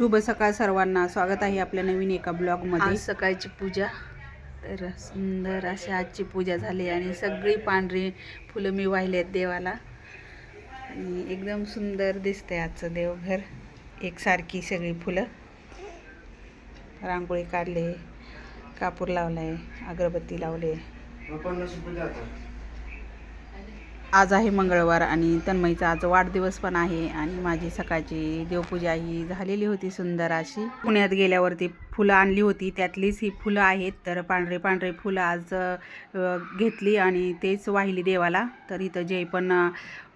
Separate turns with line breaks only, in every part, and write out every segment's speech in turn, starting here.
शुभ सकाळ सर्वांना. स्वागत आहे आपल्या नवीन एका ब्लॉगमध्ये.
आज सकाळची पूजा. तर सुंदर अशी आजची पूजा झाली आणि सगळी पांढरी फुलं मी वाहिली आहेत देवाला. आणि एकदम सुंदर दिसतंय आजचं देवघर. एकसारखी सगळी फुलं. रांगोळी काढले कापूर लावलाय अगरबत्ती लावले. आज आहे मंगळवार आणि तन्मयीचा आज वाढदिवस पण आहे आणि माझी सकाळची देवपूजा ही झालेली होती सुंदर अशी. पुण्यात गेल्यावरती फुलं आणली होती त्यातलीच ही फुलं आहेत. तर पांढरे पांढरे फुलं आज घेतली आणि तेच वाहिली देवाला. तर इथं जे पण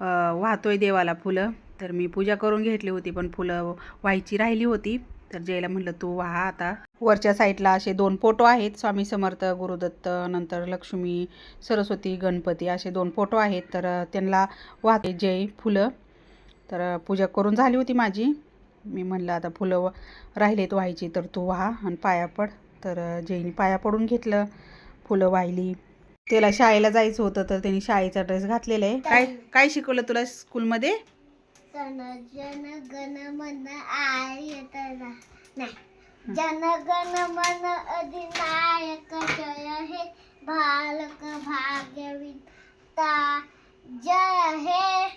वाहतोय देवाला फुलं तर मी पूजा करून घेतली होती पण फुलं व्हायची राहिली होती. तर जयला म्हटलं तू वाहा आता. वरच्या साईडला असे दोन फोटो आहेत स्वामी समर्थ गुरुदत्त नंतर लक्ष्मी सरस्वती गणपती असे दोन फोटो आहेत. तर त्यांना वाहते जय फुलं. तर पूजा करून झाली होती माझी. मी म्हणलं आता फुलं व- राहिलेत व्हायची तर तू वाहा आणि पाया पड. तर जयनी पाया पडून घेतलं फुलं वाहिली. त्याला शाळेला जायचं होतं तर त्यांनी शाळेचा ड्रेस घातलेला आहे. काय काय शिकवलं तुला स्कूलमध्ये?
जन जन गण मन आयतना नाही. जन गण मन अधिनायक जय हे बालक भाग्यविता जय हे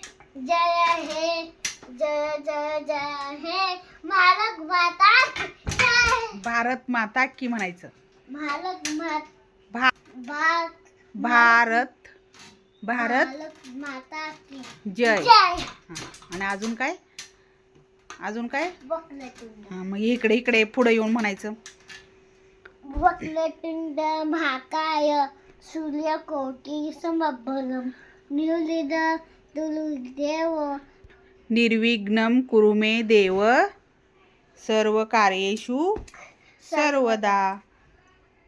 जय हे जय जय जय हे. मालक माता
भारत माता की म्हणायचं.
मालक मात
भा
भाग
भारत भारत
माता की
जय. हां. आणि अजून काय? अजून काय?
वक्रतुंड
हां, मग इकडे इकडे पुढे येऊन म्हणायचं.
वक्रतुंड महाकाय सूर्यकोटी समभरम निवलिद दुर्देव
निर्विघ्नं कुरु मे देव सर्व कार्येषु सर्वदा.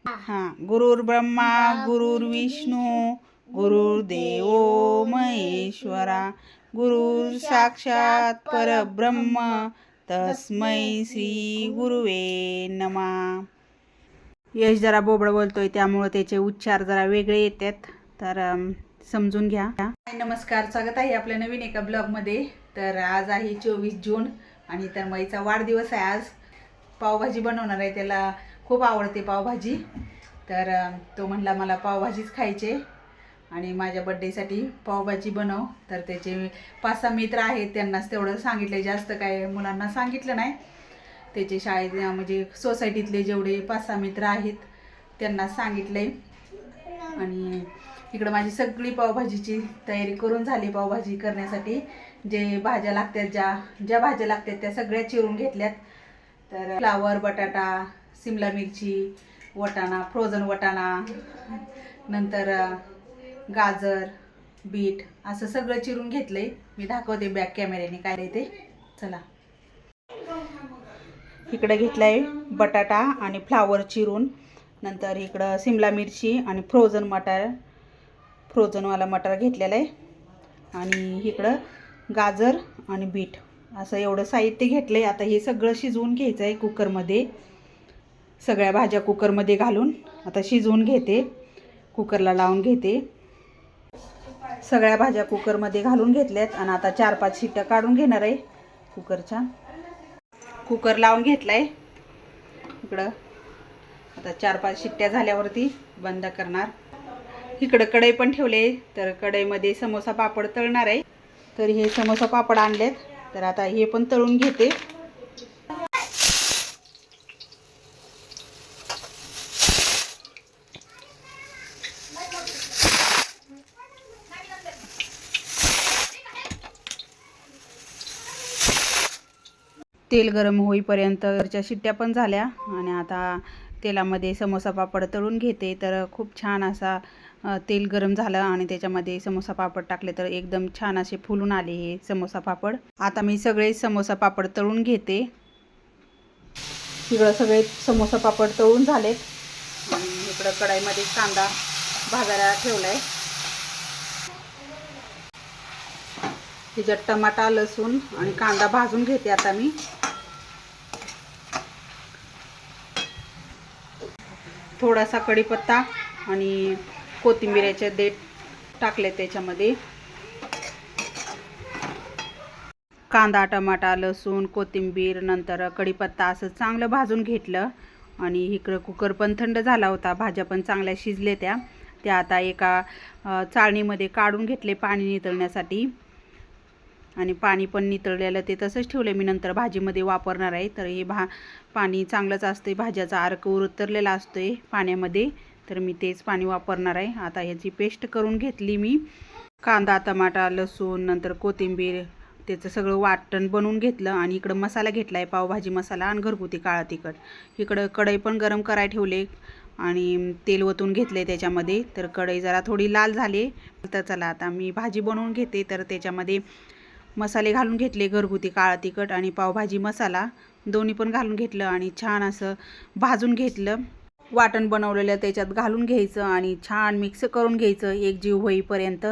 हां गुरुर्ब्रह्मा गुरुर्विष्णू गुरुर्देव महेश्वरा गुरुर साक्षात परब्रह्म तस्मै श्री गुरुवे नमा. यश जरा बोबड बोलतोय त्यामुळं त्याचे उच्चार जरा वेगळे येतात. तर समजून घ्या. नमस्कार. स्वागत आहे आपल्या नवीन एका ब्लॉगमध्ये. तर आज आहे चोवीस जून आणि तर मईचा वाढदिवस आहे आज. पावभाजी बनवणार आहे त्याला खूप आवडते पावभाजी. तर तो म्हणला मला पावभाजीच खायचे. आणि माझ्या बड्डेसाठी पावभाजी बनव. तर त्याचे पाच सहा मित्र आहेत त्यांनाच तेवढं सांगितलं जास्त काय मुलांना सांगितलं नाही. त्याचे शाळेत म्हणजे सोसायटीतले जेवढे पाच सहा मित्र आहेत त्यांना सांगितले आणि इकडं माझी सगळी पावभाजीची तयारी करून झाली पावभाजी करण्यासाठी. जे भाज्या लागतात ज्या ज्या भाज्या लागतात त्या सगळ्या चिरून घेतल्यात. तर फ्लावर बटाटा सिमला मिरची वटाणा फ्रोझन वटाणा नंतर गाजर बीट असं सगळं चिरून घेतलंय. मी दाखवते बॅक कॅमेऱ्याने काय ते. चला. इकडं घेतलं आहे बटाटा आणि फ्लावर चिरून. नंतर इकडं सिमला मिरची आणि फ्रोझन मटार फ्रोझनवाला मटार घेतलेला आहे. आणि इकडं गाजर आणि बीट असं एवढं साहित्य घेतलं आहे आता हे सगळं शिजवून घ्यायचं आहे कुकरमध्ये. सगळ्या भाज्या कुकरमध्ये घालून. आता शिजवून घेते. कुकरला लावून घेते. सगळ्या भाज्या कुकरमध्ये घालून घेतल्यात आणि आता चार पाच शिट्ट्या काढून घेणार आहे कुकरच्या. कुकर लावून घेतला आहे इकडं. आता चार पाच शिट्ट्या झाल्यावरती बंद करणार. इकडं कढई पण ठेवले तर कढईमध्ये समोसा पापड तळणार आहे. तर हे समोसा पापड आणलेत. तर आता हे पण तळून घेते. तेल गरम होईपर्यंत घरच्या शिट्ट्या पण झाल्या आणि आता तेलामध्ये समोसा पापड तळून घेते. तर खूप छान असा तेल गरम झालं आणि त्याच्यामध्ये समोसा पापड टाकले तर एकदम छान असे फुलून आले हे समोसा पापड. आता मी सगळे समोसा पापड तळून घेते. इकडं सगळे समोसा पापड तळून झालेत. आणि इकडं कढाईमध्ये कांदा भाजायला ठेवलाय. त्याच्यात टमाटा लसूण आणि कांदा भाजून घेते आता मी. थोडासा कढीपत्ता आणि कोथिंबिऱ्याचे देठ टाकले त्याच्यामध्ये. कांदा टमाटा लसूण कोथिंबीर नंतर कढीपत्ता असं चांगलं भाजून घेतलं. आणि इकडं कुकर पण थंड झाला होता भाज्या पण चांगल्या शिजले त्या. त्या आता एका चाळणीमध्ये काढून घेतले पाणी नितळण्यासाठी. आणि पाणी पण नितळलेलं ते तसंच ठेवलं मी नंतर भाजीमध्ये वापरणार आहे. तर हे भा पाणी चांगलंच असते भाज्याचा अर्क उतरलेला आहे पाण्यामध्ये. तर मी तेच पाणी वापरणार आहे. आता ह्याची पेस्ट करून घेतली मी. कांदा टमाटा लसूण नंतर कोथिंबीर त्याचं सगळं वाटण बनवून घेतलं. आणि इकडं मसाला घेतला आहे पावभाजी मसाला आणि घरगुती काळा तिखट. इकडं कढई पण गरम कराय ठेवले. आणि तेल ओतून घेतले त्याच्यामध्ये. तर कढई जरा थोडी लाल झाली. तर चला आता मी भाजी बनवून घेते. तर त्याच्यामध्ये मसाले घालून घेतले घरगुती काळा तिखट आणि पावभाजी मसाला. दोन्ही पण घालून घेतलं आणि छान असं भाजून घेतलं. वाटण बनवलेलं त्याच्यात घालून घ्यायचं आणि छान मिक्स करून घ्यायचं एक जीव होईपर्यंत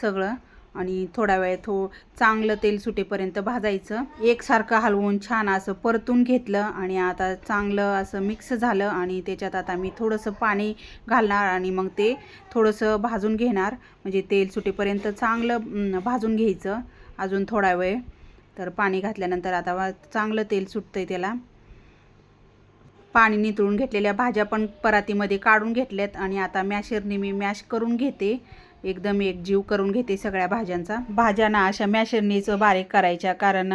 सगळं. आणि थोडा वेळ थो चांगलं तेल सुटेपर्यंत भाजायचं. एकसारखं हलवून छान असं परतून घेतलं आणि आता चांगलं असं मिक्स झालं आणि त्याच्यात आता मी थोडंसं पाणी घालणार आणि मग ते थोडंसं भाजून घेणार. म्हणजे तेल सुटेपर्यंत चांगलं भाजून घ्यायचं. अजून थोडा वेळ. तर पाणी घातल्यानंतर आता चांगलं तेल सुटतंय त्याला. पाणी नितळून घेतलेल्या भाज्या पण परातीमध्ये काढून घेतल्यात आणि आता मॅशरने मी मॅश करून घेते. एकदम एक जीव करून घेते सगळ्या भाज्यांचा. भाज्या ना अशा मॅशरणीचं बारीक करायच्या कारण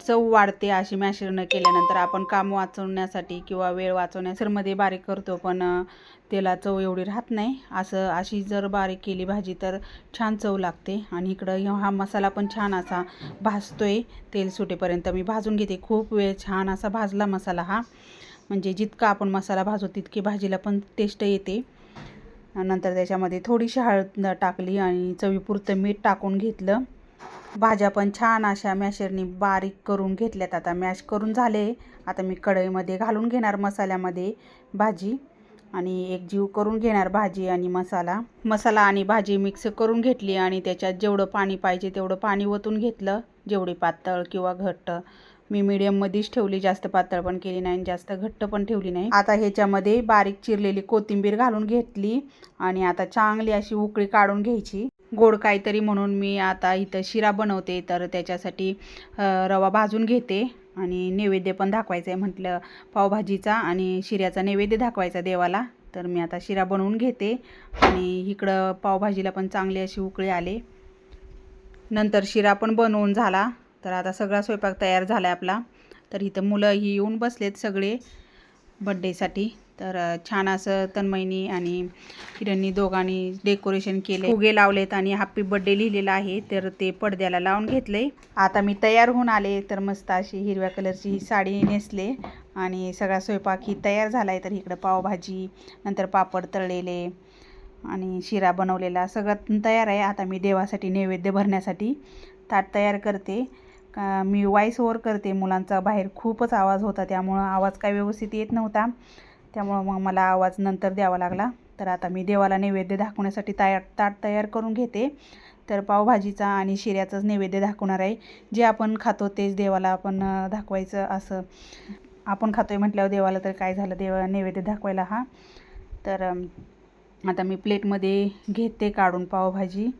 चव वाढते अशी मॅशरनं केल्यानंतर आपण काम वाचवण्यासाठी किंवा वेळ वाचवण्यासाठी बारीक करतो पण तेला चव एवढी राहत नाही. असं अशी जर बारीक केली भाजी तर छान चव लागते. आणि इकडं हा मसाला पण छान असा भाजतोय. तेल सुटेपर्यंत मी भाजून घेते. खूप वेळ छान असा भाजला मसाला हा. म्हणजे जितका आपण मसाला भाजू तितकी भाजीला पण टेस्ट येते. नंतर त्याच्यामध्ये थोडीशी हळद टाकली आणि चवीपुरतं मीठ टाकून घेतलं. भाज्या पण छान अशा मॅशरनी बारीक करून घेतल्यात. आता मॅश करून झाले. आता मी कढईमध्ये घालून घेणार मसाल्यामध्ये भाजी. आणि एक जीव करून घेणार भाजी आणि मसाला. मसाला आणि भाजी मिक्स करून घेतली आणि त्याच्यात जेवढं पाणी पाहिजे तेवढं पाणी ओतून घेतलं. जेवढी पातळ किंवा घट्ट. मी मीडियममध्येच ठेवली जास्त पातळ पण केली नाही आणि जास्त घट्ट पण ठेवली नाही. आता ह्याच्यामध्ये बारीक चिरलेली कोथिंबीर घालून घेतली आणि आता चांगली अशी उकळी काढून घ्यायची. गोड काहीतरी म्हणून मी आता इथं शिरा बनवते तर त्याच्यासाठी रवा भाजून घेते आणि नैवेद्य पण दाखवायचं आहे म्हटलं पावभाजीचा आणि शिऱ्याचा नैवेद्य दाखवायचा देवाला. तर मी आता शिरा बनवून घेते आणि इकडं पावभाजीला पण चांगली अशी उकळी आले. नंतर शिरा पण बनवून झाला. तर आता सगळा स्वयंपाक तयार झाला आहे आपला. तर इथं मुलं ही येऊन बसलेत सगळे बड्डेसाठी तर छान असं तन्मयनी आणि किरणनी दोघांनी डेकोरेशन केले. फुगे लावलेत आणि हॅप्पी बड्डे लिहिलेला आहे. तर ते पडद्याला लावून घेतले. आता मी तयार होऊन आले. तर मस्त अशी हिरव्या कलरची ही साडी नेसले. आणि सगळा स्वयंपाक ही तयार झाला आहे तर इकडं पावभाजी नंतर पापड तळलेले आणि शिरा बनवलेला सगळं तयार आहे. आता मी देवासाठी नैवेद्य भरण्यासाठी ताट तयार करते. का मी वॉईस ओवर करते. मुलांचा बाहेर खूपच आवाज होता. त्यामुळं आवाज काय व्यवस्थित येत नव्हता. त्यामुळं मग मला आवाज नंतर द्यावा लागला. तर आता मी देवाला नैवेद्य दाखवण्यासाठी तयार ताट तयार करून घेते. तर पावभाजीचा आणि शिऱ्याचाच नैवेद्य दाखवणार आहे. जे आपण खातो तेच देवाला आपण दाखवायचं असं. आपण खातो आहे म्हटल्यावर देवाला तर काय झालं? देवा नैवेद्य दाखवायला हा. तर आता मी प्लेटमध्ये घेते काढून पावभाजी.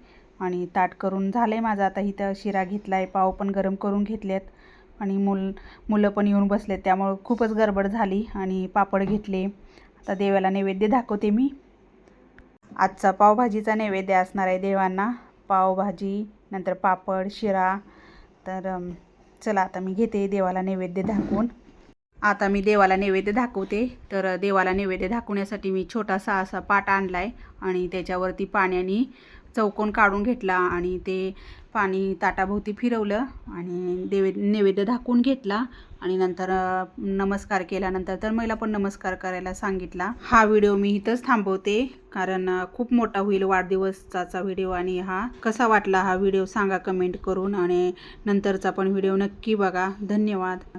आणि ताट करून झालं आहे माझं. आता इथं शिरा घेतला आहे पाव पण गरम करून घेतलेत. आणि मुल मुलं पण येऊन बसलेत त्यामुळं खूपच गडबड झाली आणि पापड घेतले. आता देवाला नैवेद्य दाखवते मी. आजचा पावभाजीचा नैवेद्य असणार आहे देवांना. पावभाजी नंतर पापड शिरा. तर चला आता मी घेते देवाला नैवेद्य दाखवून. आता मी देवाला नैवेद्य दाखवते. तर देवाला नैवेद्य दाखवण्यासाठी मी छोटासा असा पाट आणला आहे आणि त्याच्यावरती पाण्याने चौकोन काढून घेतला आणि ते पाणी ताटाभोवती फिरवलं आणि देवे नैवेद्य धाकून घेतला आणि नंतर नमस्कार केल्यानंतर तर मला पण नमस्कार करायला सांगितला. हा व्हिडिओ मी इथंच थांबवते कारण खूप मोठा होईल वाढदिवसाचा व्हिडिओ आणि हा कसा वाटला हा व्हिडिओ सांगा कमेंट करून आणि नंतरचा पण व्हिडिओ नक्की बघा. धन्यवाद.